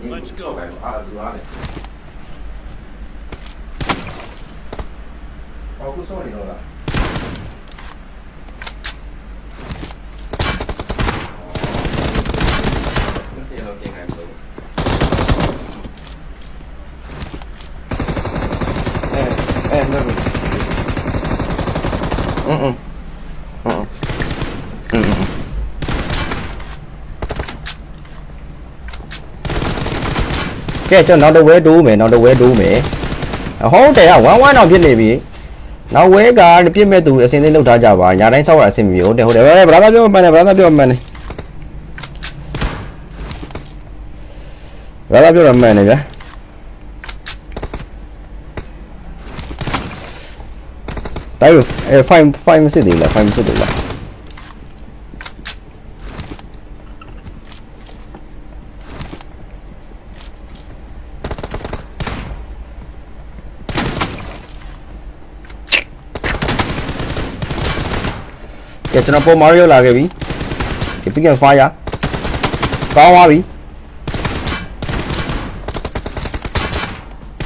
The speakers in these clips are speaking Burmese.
Let's go အာဒီပါလေအော်ခုစောနေတော့လားမတည်တော့ပြင်ခိုင်းမ ကဲကျွန်တော်နောက်တစ်ဝဲတိုးမယ်နောက်တစ်ဝဲတိုးမယ်ဟုတ်တယ်ဟာ1 1တော့ဖြစ်နေပြီနောက်ဝဲကပြစ်မဲ့သူအစင်းသိလောက်ထားကြပါညာတိုင်းဆောက်ရအဆင်မပြေဟုတ်တယ်ဟုတ်တယ်ဗလာသာပြောမှန်တယ်ဗလာသာပြောမှန်တယ်ဗလာသာပြောမှန်တယ်ဗျာတိုင်းရအဲ5 5မစစ်သေးဘူးလား5မစစ်သေးဘူးလား ကဲကျွန်တော်ပေါ်မာရီယိုလာခဲ့ပြီဒီ pick and fire ကောင်းသွားပြီ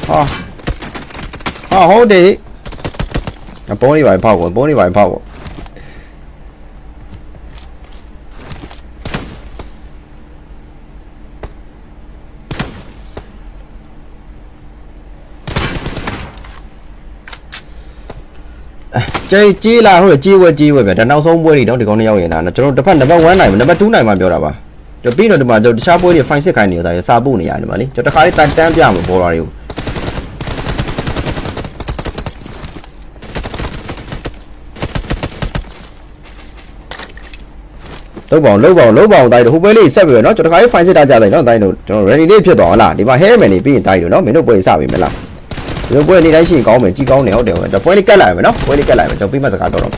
ဟာဟာဟုတ်တယ်အပေါ်နေပါဖောက်ကိုပေါ်နေပါဖောက်ကို ကျေးကြီးလာဟုတ်ကြီးဝဲကြီးဝဲဗျဒါနောက်ဆုံးပွဲတွေတော့ဒီကောင်နှစ်ယောက်ရင်ဒါကျွန်တော်တစ်ဖက်နံပါတ်1နိုင်နံပါတ်2နိုင်မှပြောတာပါကျွန်တော်ပြီးတော့ဒီမှာကျွန်တော်တခြားပွဲတွေ fine စစ်ခိုင်းနေရတာစာပို့နေရတယ်မလေးကျွန်တော်တခါလေးတန်တန်းပြမှာဘောလာတွေကို လုတ်ပေါအောင်လုတ်ပေါအောင်လုတ်ပေါအောင်တိုင်းတို့ဟိုပွဲလေးဆက်ပြီးတော့เนาะကျွန်တော်ခါလေး fine စစ်တာကြလိုက်เนาะတိုင်းတို့ကျွန်တော် ready လေးဖြစ်သွားအောင်လားဒီမှာ hair man နေပြီးရင်တိုင်းတို့เนาะမင်းတို့ပွဲစပြီမလား ဒီပွဲနေတိုင်းရှိရင်ကောင်းမယ်ကြည်ကောင်းနေဟုတ်တယ်ဟုတ်တယ်ပွဲလေးကတ်လိုက်မယ်နော်ပွဲလေးကတ်လိုက်မယ်ကျွန်တော်ပြီးမှစကားတော့တော့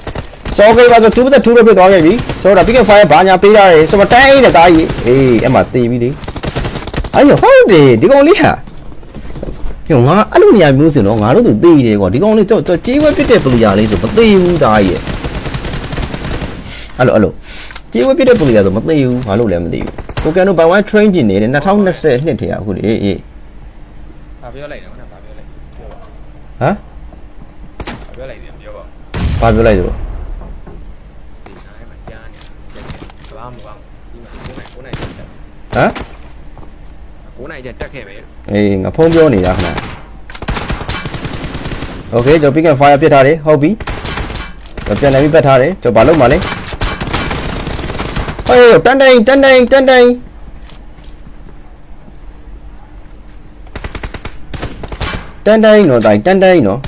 စောကိပါဆို2 2 2ဖြစ်သွားခဲ့ပြီဆိုတော့ pick fire ဘာညာပေးရတယ်ဆိုတော့တိုင်းအိတ်တဲ့ကားကြီးအေးအဲ့မှာတေးပြီလေအဲ့လိုဟုတ်တယ်ဒီကောင်လေးဟာပြောငါအဲ့လိုနေရာမျိုးစင်တော့ငါတို့သူတေးတယ်ကွာဒီကောင်လေးတော့ကြေးဝဲပြစ်တဲ့ပလူရာလေးဆိုမသေးဘူးဒါကြီးအဲ့လိုအဲ့လိုကြေးဝဲပြစ်တဲ့ပလူရာဆိုမသေးဘူးဘာလို့လဲမသိဘူးကိုကန်တို့ဘိုင်ဝိုင်း train ကျင်နေတယ်2022ထဲကအခုလေအေးဘာပြောလိုက်တော့ဘာပြော ဘာပြောလိုက်တယ်ပြောပါ ဘာပြောလိုက်လို့ ဒီနားမှာကြားနေတာဘာမှမပါဒီမှာ9နိုင်9နိုင်တက် ဟမ် 9နိုင်ချက်တက်ခဲ့ပဲ အေးငါဖုန်းပြောနေတာခဏโอเคကျွန်တော် pick and fire ပြစ်ထားတယ်ဟုတ်ပြီကျွန်တော်ပြန်လည်းပြတ်ထားတယ်ကျွန်တော်ဘာလုပ်မှာလဲဟေးတန်တိုင်တန်တိုင်တန်တိုင် တန်တိုင်နော်တိုင်တန်တိုင်နော်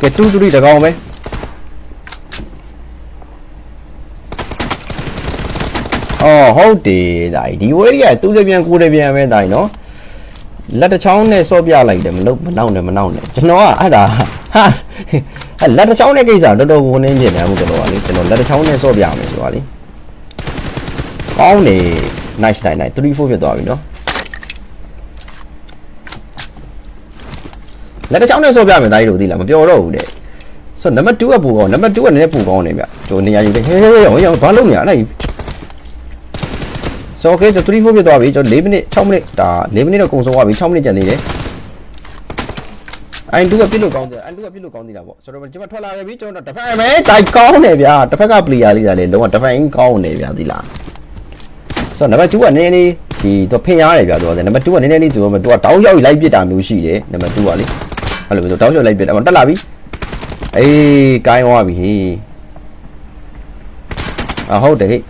ကဲတူတူတကောင်ပဲအော်ဟုတ်တယ်တိုင်ဒီဝဲကြီးကတူတပြန်ကိုတပြန်ပဲတိုင်နော်လက်တစ်ချောင်းနဲ့စော့ပြလိုက်တယ်မလို့မနှောက်နဲ့မနှောက်နဲ့ကျွန်တော်ကအဲ့ဒါဟာအဲ့လက်တစ်ချောင်းနဲ့ကိစ္စတော်တော်ကိုနင်းကျင်တယ်မှုကျွန်တော်ကလေကျွန်တော်လက်တစ်ချောင်းနဲ့စော့ပြမယ်ဆိုတာလေကောင်းနေ nice nice nice 3 4ဖြစ်သွားပြီနော် လက်တစ်ချောင်းနဲ့ဆော့ပြမယ်ဒါကြီးတို့သိလားမပြောတော့ဘူးတဲ့ဆိုတော့နံပါတ်2ကပူကောင်းနံပါတ်2ကနည်းနည်းပူကောင်းနေဗျဟိုနေရာယူတယ်ဟဲဟဲရောရောဘာလုပ်နေရအဲ့ဆိုတော့ okay ကျွန်တော်3 4ပြသွားပြီကျွန်တော်4မိနစ်6မိနစ်ဒါ4မိနစ်တော့ကုန်ဆုံးသွားပြီ6မိနစ်ကျန်သေးတယ်အိုင်တူကပြစ်လို့ကောင်းတယ်အိုင်တူကပြစ်လို့ကောင်းသေးတာပေါ့ဆိုတော့ကျွန်မထွက်လာခဲ့ပြီကျွန်တော်တစ်ဖက်ပဲတိုက်ကောင်းတယ်ဗျာတစ်ဖက်ကပလေယာလေးဒါလေလုံးဝတစ်ဖက်အင်းကောင်းတယ်ဗျာဒီလားဆိုတော့နံပါတ်2ကနည်းနည်းဒီသူဖိအားတယ်ဗျာသူကနံပါတ်2ကနည်းနည်းလေးသူကသူကတောင်းရောက်လိုက်ပစ်တာမျိုးရှိတယ်နံပါတ်2ကလေ အဲ့လိုဆိုတောင်းရောက်လိုက်ပြစ်တာတက်လာပြီအေးကိုင်းသွားပြီဟေးအဟုတ်တယ်ဟေး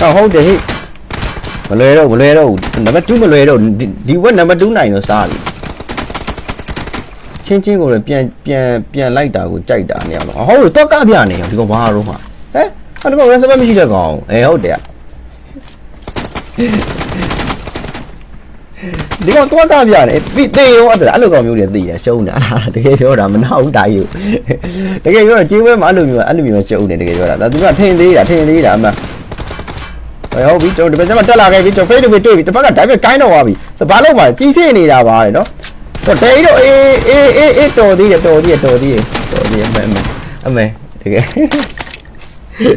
ဟောဟုတ်တယ်ဟိမလွယ်တော့မလွယ်တော့နံပါတ်2မလွယ်တော့ဒီဒီဝက်နံပါတ်2နိုင်တော့စားပြီ ချင်းချင်းကိုလည်းပြန်ပြန်ပြန်လိုက်တာကိုကြိုက်တာနေအောင်လို့ဟုတ်တော့ကပြနေအောင်ဒီကောင်ဘာတော့မှာဟဲ့ဟာဒီကောင်ရစပတ်မရှိတဲ့ကောင်အဲဟုတ်တယ်ဒီကောင်တော့ကပြနေပြီးတေရောအဲ့ဒါအဲ့လိုကောင်မျိုးတွေသိရရှုံးတာတကယ်ပြောတာမနှောက်ဘူးတာယူတကယ်ပြောတော့ကြေးဝဲမှာအဲ့လိုမျိုးအဲ့လိုမျိုးရှုံးနေတကယ်ပြောတာဒါသူကထင်သေးတာထင်သေးတာအမှဟုတ်ပြီကျွန်တော်ဒီဘက်ကျမှတက်လာခဲ့ပြီကျွန်တော် face to face တွေ့ပြီတစ်ဖက်ကဒါပေမဲ့ကိုင်းတော့သွားပြီဆိုဘာလို့မှကြီးဖြစ်နေတာပါလေနော် တော်တယ်တော့အေးအေးအေးအေးတော်သေးတယ်တော်သေးတယ်တော်သေးတယ်တော်သေးတယ်အမေအမေတကယ်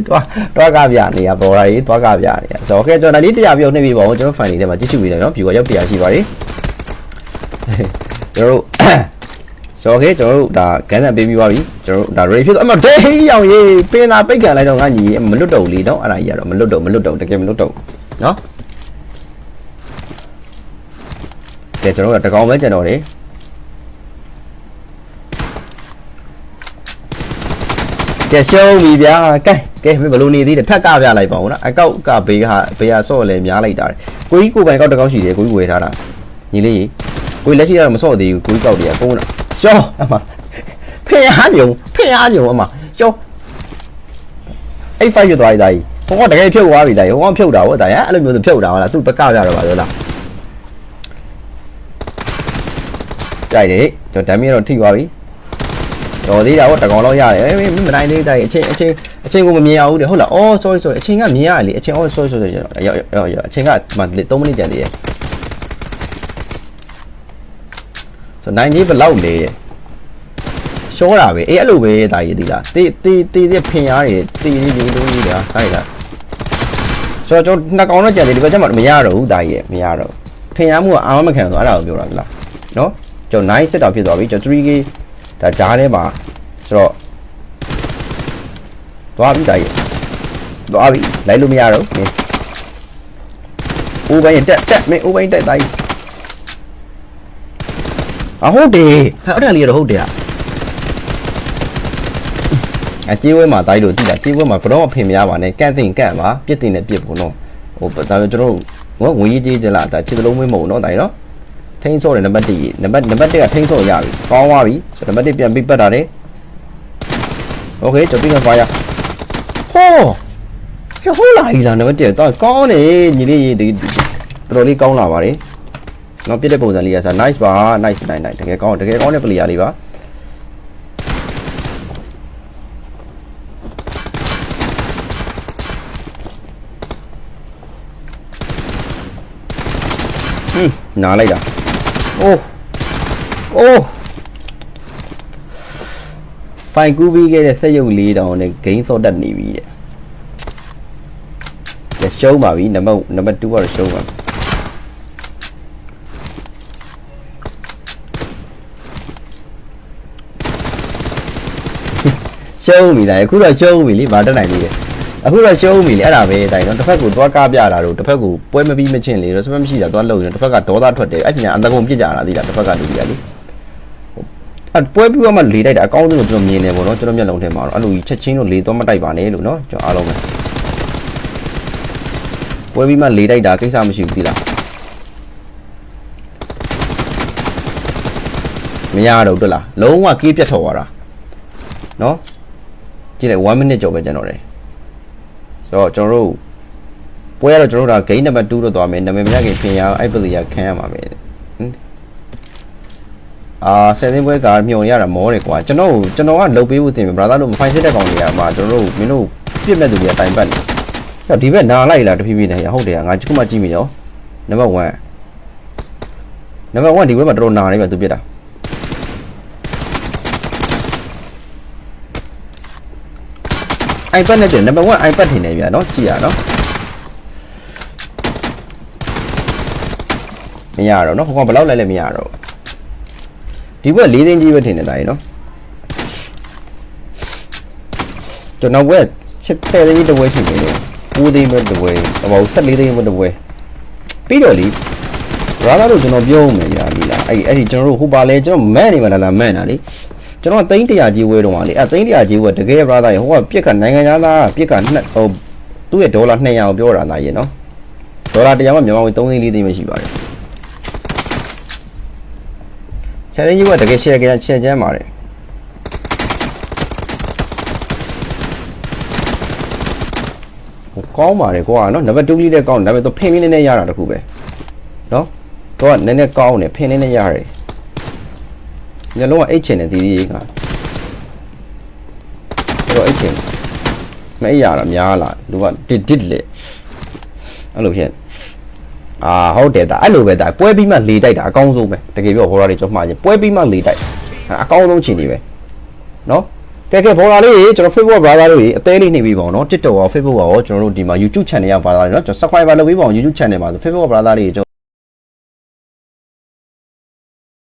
တွားတွားကပြနေရပေါ်လာရေးတွားကပြနေရဆိုတော့ကဲကျွန်တော်လေးတရားပြုတ်နှိပ်ပြီးပါဦးကျွန်တော်ဖန်နေတယ်မှာကြည့်ချူပြီးတယ်နော် view ကရောက်တရားရှိပါလေကျွန်တော်တို့ဆိုတော့ကဲကျွန်တော်တို့ဒါကန်ဆန်ပေးပြီးပါပြီကျွန်တော်တို့ဒါ ready ဖြစ်သွားအမဒေးအောင်ရေးပင်လာပိတ်ကန်လိုက်တော့ငါညီမလွတ်တော့လေနော်အဲ့ဒါကြီးကတော့မလွတ်တော့မလွတ်တော့တကယ်မလွတ်တော့နော်ကဲကျွန်တော်တို့တကောင်ပဲကျွန်တော်လေ ကဲရှုံးပြီဗျာကဲကဲမင်းဘယ်လိုနေသေးတယ်ထက်ကပြလိုက်ပါဦးနော်အကောက်ကဘေးကဘေးကဆော့လဲများလိုက်တာကိုကြီးကိုပိုင်ကောက်တစ်ကောက်ရှိတယ်ကိုကြီးဝယ်ထားတာညီလေးကြီးကိုကြီးလက်ရှိကတော့မဆော့သေးဘူးကိုကြီးကောက်တယ်ကုန်းတာရှော့အမဖေအားညုံဖေအားညုံအမရှော့အဲ့ဖိုက်ရသွားပြီဒါကြီးဟောတကယ်ဖြုတ်သွားပြီဒါကြီးဟောဖြုတ်တာဟောဒါရအဲ့လိုမျိုးဖြုတ်တာဟုတ်လားသူ့ပကပြတော့ပါလို့လားကြိုက်တယ်ကျွန်တော်ဓာမီတော့ထိသွားပြီ တော်သေးတာဟောတကောင်လောက်ရတယ်အေးမင်းမနိုင်သေးတာအချင်းအချင်းအချင်းကိုမမြင်ရဘူးတဲ့ဟုတ်လားအော် sorry sorry အချင်းကမြင်ရတယ်လေအချင်းအော် sorry sorry ရောက်ရောက်ရောက်အချင်းကမှ3မိနစ်ကြံသေးတယ်ဆိုနိုင်ကြီးဘယ်လောက်လဲရှောတာပဲအေးအဲ့လိုပဲတာရည်ဒီလားတေးတေးတေးတဲ့ဖင်ရားတွေတေးလေးလေးလုံးကြီးတာဆိုင်လားဆိုတော့ကျွန်တော်နှစ်ကောင်တော့ကြံသေးဒီဘက်ကျမှမရတော့ဘူးတာရည်မရတော့ဖင်ရားမှုကအာမမခံဆိုအဲ့ဒါကိုပြောတာမလားနော်ကျွန်တော်9စစ်တာဖြစ်သွားပြီကျွန်တော် 3k ဒါကြားထဲမှာဆိုတော့သွားပြီတာရည်သွားပြီလိုက်လို့မရတော့မင်းအိုးပိုင်းတက်တက်မင်းအိုးပိုင်းတက်တိုင်းအဟုတ်တယ်အဲ့ဒါလေးတော့ဟုတ်တယ်အကြေးဝဲမှာတိုင်းလို့တိတာကြေးဝဲမှာဘယ်တော့မှဖင်မရပါနဲ့ကန့်တင်ကန့်ပါပြစ်တင်နဲ့ပြစ်ဖို့နော်ဟိုဒါပေမဲ့ကျွန်တော်တို့ငွေကြီးကြီးကြလားဒါခြေစလုံးမင်းမဟုတ်နော်တိုင်းနော် ထိန်းစော့တယ်နံပါတ်1နံပါတ်နံပါတ်1ကထိန်းစော့ရပြီကောင်းသွားပြီဆိုနံပါတ်1ပြန်ပြီးပတ်တာတယ်โอเคကျွန်တော်ပြန် fire ဟောဟဲ့ဟိုလာကြီးလားနံပါတ်1တော့ကောင်းတယ်ညီလေးဒီတော်တော်လေးကောင်းလာပါတယ်နော်ပြစ်တဲ့ပုံစံလေးကစား nice ပါ nice nice nice တကယ်ကောင်းတကယ်ကောင်းတဲ့ player လေးပါဟင်းနားလိုက်တာ အိုးအိုးဖိုင်ကူးပြီးခဲ့တဲ့ဆက်ရုပ်လေးတောင်နဲ့ဂိမ်းစော့တတ်နေပြီတဲ့ကဲရှုံးပါပြီနံပါတ်နံပါတ်2ကတော့ရှုံးပါပြီရှုံးပြီဒါအခုတော့ရှုံးပြီလေဗာတက်နိုင်ပြီလေ အခုတော့ရှုံးပြီလေအဲ့ဒါပဲတိုင်တော့တစ်ဖက်ကိုသွားကားပြတာတော့တစ်ဖက်ကိုပွဲမပြီးမချင်းလေတော့စပက်မရှိတာသွားလုံရင်တစ်ဖက်ကဒေါသထွက်တယ်အဲ့ညာအတကုံပြစ်ကြတာသိလားတစ်ဖက်ကလူကြီးကလေအပွဲပြီးတော့မှလေတိုက်တာအကောင်းဆုံးလို့ကျွန်တော်မြင်နေပေါ့နော်ကျွန်တော်မျက်လုံးထဲမှာတော့အဲ့လိုကြီးချက်ချင်းတော့လေသွားမတိုက်ပါနဲ့လို့နော်ကျွန်တော်အားလုံးပဲပွဲပြီးမှလေတိုက်တာကိစ္စမရှိဘူးသိလားမရတော့တွေ့လားလုံးဝကေးပြတ်ထော်သွားတာနော်ကြည့်လိုက်1 minute ကျော်ပဲကျွန်တော်တယ် ဆိုတော့ကျွန်တော်တို့ပွဲရတော့ကျွန်တော်တို့ဒါ game number 2တော့သွားမယ်နာမည်မရခင်ပြင်ရအောင်အဲ့ပလီယာခံရမှာပဲဟင်အာဆယ်သိန်းပွဲကမြုံရတာမောတယ်ကွာကျွန်တော်ကျွန်တော်ကလုတ်ပေးဖို့တင်ပြီ brother တို့မဖိုင်စစ်တဲ့ကောင်တွေကမှာကျွန်တော်တို့မင်းတို့ပြစ်မဲ့သူတွေကတိုင်ပတ်နေဟောဒီဘက်နာလိုက်လားတဖြည်းဖြည်းနဲ့ဟုတ်တယ်ငါခုမှကြည့်မိတော့နံပါတ်1နံပါတ်1ဒီဘက်မှာတော်တော်နာနေပြီသူပြစ်တာ အိုင်ပက်နဲ့တင်နံပါတ်1အိုင်ပက်ထင်နေဗျာနော်ကြည့်ရနော်မရတော့နော်ဟိုကောင်ဘယ်လောက်လဲလဲမရတော့ဒီဘက်၄သိန်းကြီးပဲထင်နေတာရေနော်ကျွန်တော်ဘက်ချက်တဲ့သိန်းတစ်ဝဲထင်နေတယ်9သိန်းပဲတစ်ဝဲအမော14သိန်းပဲတစ်ဝဲပြီးတော့လीရာလာတို့ကျွန်တော်ပြောမယ်ညာလीလားအဲ့အဲ့ဒီကျွန်တော်တို့ဟိုပါလဲကျွန်တော်မန့်နေမှာလားမန့်တာလေ ကျွန်တော်သိန်း100ကြီးဝဲတော့ပါလေအဲ့သိန်း100ကြီးဝဲတကယ် brother ရေဟိုကပြက်ကနိုင်ငံသားပြက်ကနှစ်ဟိုသူ့ရဲ့ဒေါ်လာ200ကိုပြောတာလားရေနော်ဒေါ်လာ100ကမြန်မာငွေ3သိန်း4သိန်းပဲရှိပါတယ်ဆယ်သိန်းကြီးကတကယ်ရှယ်ကြရှယ်ချမ်းပါတယ်ဟိုကောင်းပါတယ်ကွာနော်နံပါတ်2လေးလည်းကောင်းတယ်ဒါပေမဲ့သူဖင်လေးနဲ့ရတာတခုပဲနော်တော့နည်းနည်းကောင်းတယ်ဖင်လေးနဲ့ရတယ် ညလုံးကအိတ်ချင်တယ်ဒီဒီကတော့အိတ်ချင်မအိတ်ရတာများလားလူကတစ်တစ်လေအဲ့လိုဖြစ်အာဟုတ်တယ်ဒါအဲ့လိုပဲဒါပွဲပြီးမှလေတိုက်တာအကောင်းဆုံးပဲတကယ်ပြောဘောလာတွေကျွန်တော်မှားရင်ပွဲပြီးမှလေတိုက်အကောင်းဆုံးချိန်နေပဲနော်ကဲကဲဘောလာလေးကျွန်တော် Facebook brother တို့ရေအသေးလေးနေပြီပေါ့နော် TikTok ရော Facebook ရောကျွန်တော်တို့ဒီမှာ YouTube channel ရပါလာတယ်နော်ကျွန်တော် subscriber လုပ်ပြီးပေါ့ YouTube channel မှာဆို Facebook brother တွေကျွန်တော်